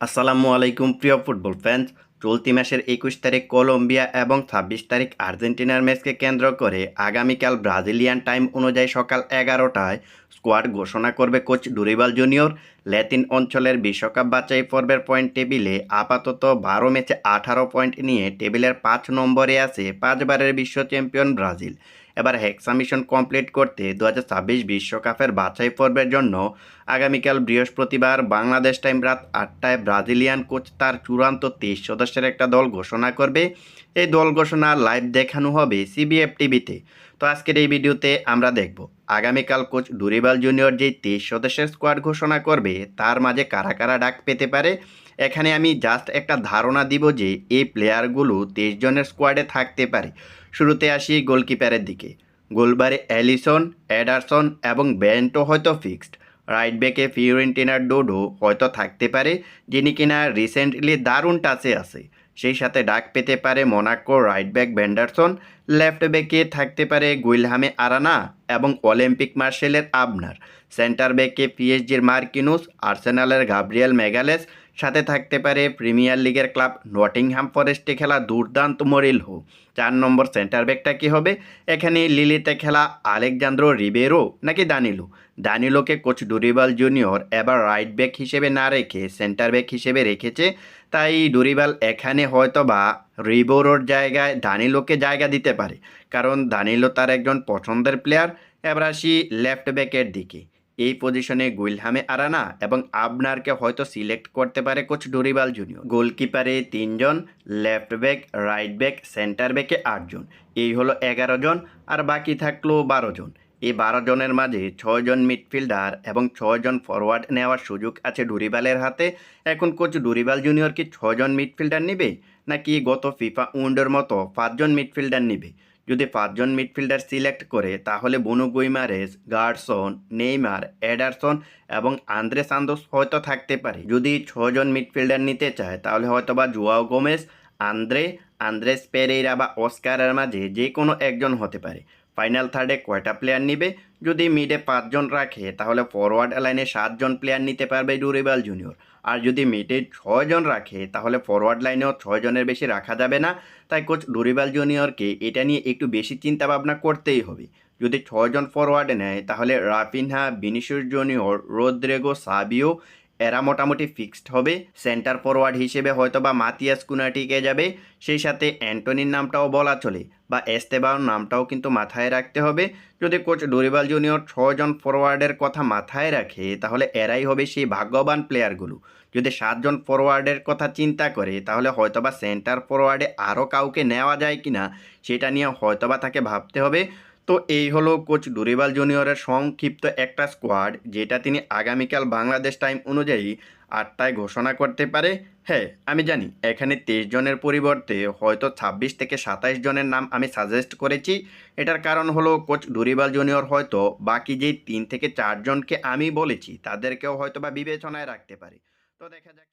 আসসালামু আলাইকুম, প্রিয় ফুটবল ফ্যান্স চলতি মাসের একুশ তারিখ কলম্বিয়া এবং ছাব্বিশ তারিখ আর্জেন্টিনার ম্যাচকে কেন্দ্র করে আগামীকাল ব্রাজিলিয়ান টাইম অনুযায়ী সকাল এগারোটায় স্কোয়াড ঘোষণা করবে কোচ ডুরিবাল জুনিয়র। ল্যাতিন অঞ্চলের বিশ্বকাপ বাছাই পর্বের পয়েন্ট টেবিলে আপাতত বারো ম্যাচে আঠারো পয়েন্ট নিয়ে টেবিলের পাঁচ নম্বরে আছে পাঁচবারের বিশ্ব চ্যাম্পিয়ন ব্রাজিল। এবার হেক্সা মিশন কমপ্লিট করতে দু বিশ্বকাপের বাছাই পর্বের জন্য আগামীকাল বৃহস্পতিবার বাংলাদেশ টাইম রাত আটটায় ব্রাজিলিয়ান কোচ তার চূড়ান্ত তেইশ সদস্যের একটা দল ঘোষণা করবে। এই দল ঘোষণা লাইভ দেখানো হবে সিবিএফ টিভিতে তো। আজকের এই ভিডিওতে আমরা দেখব, আগামীকাল কোচ ডুরিবাল জুনিয়র যে তেইশ সদস্যের স্কোয়াড ঘোষণা করবে, তার মাঝে কারা কারা ডাক পেতে পারে এখানে আমি জাস্ট একটা ধারণা দিব যে এই প্লেয়ারগুলো তেইশ জনের স্কোয়াডে থাকতে পারে। শুরুতে আসি গোলকিপারের দিকে। গোলবারে অ্যালিসন অ্যাডারসন এবং বেন্টো হয়তো ফিক্সড রাইট ব্যাকে ফিওরেন্টিনার ডোডো হয়তো থাকতে পারে, যিনি কিনা রিসেন্টলি দারুণ টাচে আছে। সেই সাথে ডাক পেতে পারে Monaco right back Vanderson left ব্যাকে থাকতে পারে গুইলহামে আরানা এবং অলিম্পিক মার্শেলের আবনার সেন্টার ব্যাকে পিএসজির মার্কিনুস আর্সেনালের গাব্রিয়েল মেগালেস সাথে থাকতে পারে প্রিমিয়ার লিগের ক্লাব নটিংহ্যাম ফরেস্টে খেলা দুর্দান্ত মরিলহো চার নম্বর সেন্টার ব্যাকটা কী হবে? এখানে লিলিতে খেলা আলেকজান্দ্রো রিবেরো নাকি দানিলো? দানিলোকে কোচ ডুরিবাল জুনিয়র এবার রাইট ব্যাক হিসেবে না রেখে সেন্টার ব্যাক হিসেবে রেখেছে। তাই ডুরিবাল এখানে হয়তো বা রিবোরোর জায়গায় দানিলোকে জায়গা দিতে পারে। কারণ দানিলো তার একজন পছন্দের প্লেয়ার এবার আসি লেফট ব্যাকের দিকে। এই পজিশনে গুইলহামে আরানা এবং আবনারকে হয়তো সিলেক্ট করতে পারে কোচ ডোরিবাল জুনিয়র গোলকিপারে তিনজন left back right back centre ব্যাকে আটজন। এই হলো এগারো জন আর বাকি থাকল বারো জন। এই বারো জনের মাঝে ছয়জন মিডফিল্ডার এবং ছয়জন ফরওয়ার্ড নেওয়ার সুযোগ আছে ডুরিবালের হাতে। এখন কোচ ডুরিবাল জুনিয়র কি ছয়জন মিডফিল্ডার নেবে? নাকি গত ফিফা উন্ডের মতো পাঁচজন মিডফিল্ডার নেবে? যদি পাঁচজন মিডফিল্ডার সিলেক্ট করে, তাহলে Bruno Guimaraes Gerson Neymar, Ederson এবং আন্দ্রে সান্দোস হয়তো থাকতে পারে। যদি ছজন মিডফিল্ডার নিতে চায়, তাহলে হয়তো বা Joao Gomes Andre, Andreas Pereira বা অস্কারের মাঝে যে কোনো একজন হতে পারে। ফাইনাল থার্ডে কয়টা প্লেয়ার নিবে? যদি মিডে পাঁচজন রাখে, তাহলে ফরওয়ার্ড লাইনে সাতজন প্লেয়ার নিতে পারবে ডুরেবাল জুনিয়র আর যদি মিডে ছয়জন রাখে, তাহলে ফরওয়ার্ড লাইনেও ছয়জনের বেশি রাখা যাবে না। তাই কোচ ডুরিবাল জুনিয়রকে এটা নিয়ে একটু বেশি চিন্তা ভাবনা করতেই হবে। যদি ছয়জন ফরওয়ার্ডে নেয়, তাহলে Raphinha Vinicius Junior Rodrygo, Savio এরা মোটামুটি ফিক্সড হবে। সেন্টার ফরওয়ার্ড হিসেবে হয়তো বা মাতিয়াস কুনাটিকে যাবে, সেই সাথে অ্যান্টনির নামটাও বলা চলে বা এস্তেবাও নামটাও কিন্তু মাথায় রাখতে হবে। যদি কোচ ডোরিবাল জুনিয়র ছজন ফরওয়ার্ডের কথা মাথায় রাখে, তাহলে এরাই হবে সেই ভাগ্যবান প্লেয়ারগুলো যদি সাতজন ফরওয়ার্ডের কথা চিন্তা করে, তাহলে হয়তোবা সেন্টার ফরওয়ার্ডে আরও কাউকে নেওয়া যায় কিনা, সেটা নিয়ে হয়তোবা তাকে ভাবতে হবে। তো এই হলো কোচ ডুরিবাল জুনিয়রের সংক্ষিপ্ত একটা স্কোয়াড যেটা তিনি আগামীকাল বাংলাদেশ টাইম অনুযায়ী আটটায় ঘোষণা করতে পারে। হ্যাঁ আমি জানি, এখানে তেইশ জনের পরিবর্তে হয়তো ছাব্বিশ থেকে সাতাইশ জনের নাম আমি সাজেস্ট করেছি। এটার কারণ হলো কোচ ডুরিবাল জুনিয়র হয়তো বাকি যেই তিন থেকে চারজনকে আমি বলেছি, তাদেরকেও হয়তো বা বিবেচনায় রাখতে পারি। তো দেখা যাক।